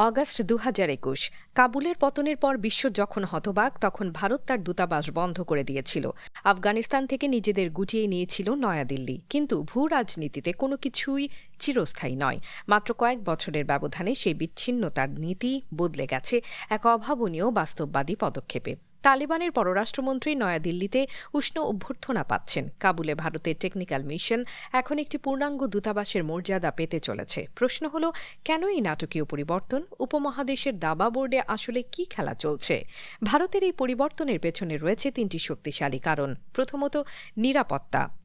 August দু হাজার একুশ। কাবুলের পতনের পর বিশ্ব যখন হতবাক, তখন ভারত তার দূতাবাস বন্ধ করে দিয়েছিল। আফগানিস্তান থেকে নিজেদের গুটিয়ে নিয়েছিল নয়াদিল্লি। কিন্তু ভূ রাজনীতিতে কোনো কিছুই চিরস্থায়ী নয়। মাত্র কয়েক বছরের ব্যবধানে সেই বিচ্ছিন্নতার নীতি বদলে গেছে, এক অভাবনীয় বাস্তববাদী পদক্ষেপে। তালেবানের পররাষ্ট্রমন্ত্রী নয়াদিল্লিতে উষ্ণ অভ্যর্থনা পাচ্ছেন। কাবুলে ভারতের টেকনিক্যাল মিশন এখন একটি পূর্ণাঙ্গ দূতাবাসের মর্যাদা পেতে চলেছে। প্রশ্ন হল কেন এই নাটকীয় পরিবর্তন? উপমহাদেশের দাবা বোর্ডে আসলে কি খেলা চলছে? ভারতের এই পরিবর্তনের পেছনে রয়েছে তিনটি শক্তিশালী কারণ। প্রথমত, নিরাপত্তা।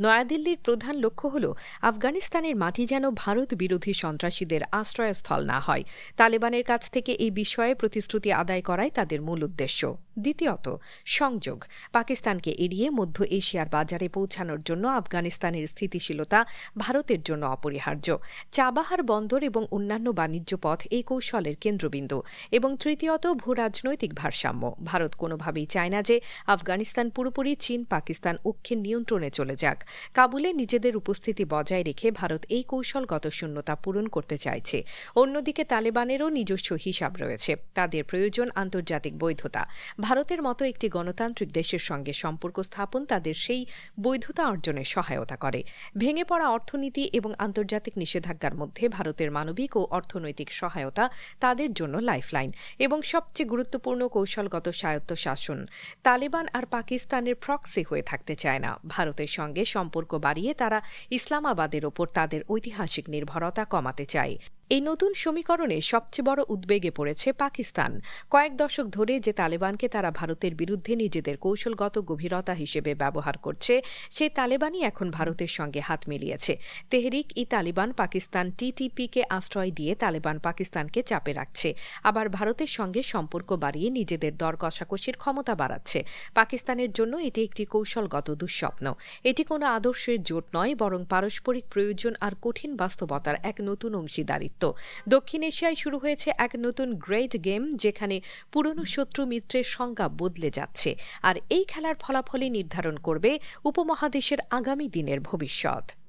নয়াদিল্লির প্রধান লক্ষ্য হল আফগানিস্তানের মাটি যেন ভারত বিরোধী সন্ত্রাসীদের আশ্রয়স্থল না হয়। তালেবানের কাছ থেকে এই বিষয়ে প্রতিশ্রুতি আদায় করাই তাদের মূল উদ্দেশ্য। দ্বিতীয়ত, সংযোগ। পাকিস্তানকে এড়িয়ে মধ্য এশিয়ার বাজারে পৌঁছানোর জন্য আফগানিস্তানের স্থিতিশীলতা ভারতের জন্য অপরিহার্য। চাবাহার বন্দর এবং অন্যান্য বাণিজ্য পথ এই কৌশলের কেন্দ্রবিন্দু এবং তৃতীয়ত, ভূ রাজনৈতিক ভারসাম্য। ভারত কোনোভাবেই চায় না যে আফগানিস্তান পুরোপুরি চীন, পাকিস্তান অক্ষের নিয়ন্ত্রণে চলে যাক। কাবুলে নিজেদের উপস্থিতি বজায় রেখে ভারত এই কৌশলগত শূন্যতা পূরণ করতে চাইছে। অন্যদিকে তালেবানেরও নিজস্ব হিসাব রয়েছে। তাদের প্রয়োজন আন্তর্জাতিক বৈধতা। ভারতের মতো একটি গণতান্ত্রিক দেশের সঙ্গে সম্পর্ক স্থাপন তাদের সেই বৈধতা অর্জনে সহায়তা করে। ভেঙে পড়া অর্থনীতি এবং আন্তর্জাতিক নিষেধাজ্ঞার মধ্যে ভারতের মানবিক ও অর্থনৈতিক সহায়তা তাদের জন্য লাইফলাইন এবং সবচেয়ে গুরুত্বপূর্ণ কৌশলগত স্বায়ত্ত শাসন তালেবান আর পাকিস্তানের প্রক্সি হয়ে থাকতে চায় না। ভারতের সঙ্গে সম্পর্ক বাড়িয়ে তারা ইসলামাবাদের ওপর তাদের ঐতিহাসিক নির্ভরতা কমাতে চায়। এই নতুন সমীকরণে সবচেয়ে বড় উদ্বেগে পড়েছে পাকিস্তান। কয়েক দশক ধরে যে তালেবানকে তারা ভারতের বিরুদ্ধে নিজেদের কৌশলগত গভীরতা হিসেবে ব্যবহার করছে, সেই তালেবানই এখন ভারতের সঙ্গে হাত মিলিয়েছে। তেহরিক ই তালিবান পাকিস্তান টিটিপিকে আশ্রয় দিয়ে তালেবান পাকিস্তানকে চাপে রাখছে। আবার ভারতের সঙ্গে সম্পর্ক বাড়িয়ে নিজেদের দর কষাকষির ক্ষমতা বাড়াচ্ছে। পাকিস্তানের জন্য এটি একটি কৌশলগত দুঃস্বপ্ন। এটি কোনো আদর্শের জোট নয়, বরং পারস্পরিক প্রয়োজন আর কঠিন বাস্তবতার এক নতুন অংশীদারিত্ব। দক্ষিণ এশিয়ায় শুরু হয়েছে এক নতুন গ্রেট গেম যেখানে পুরনো শত্রু মিত্রের সংজ্ঞা বদলে যাচ্ছে। আর এই খেলার ফলাফলই নির্ধারণ করবে উপমহাদেশের আগামী দিনের ভবিষ্যৎ।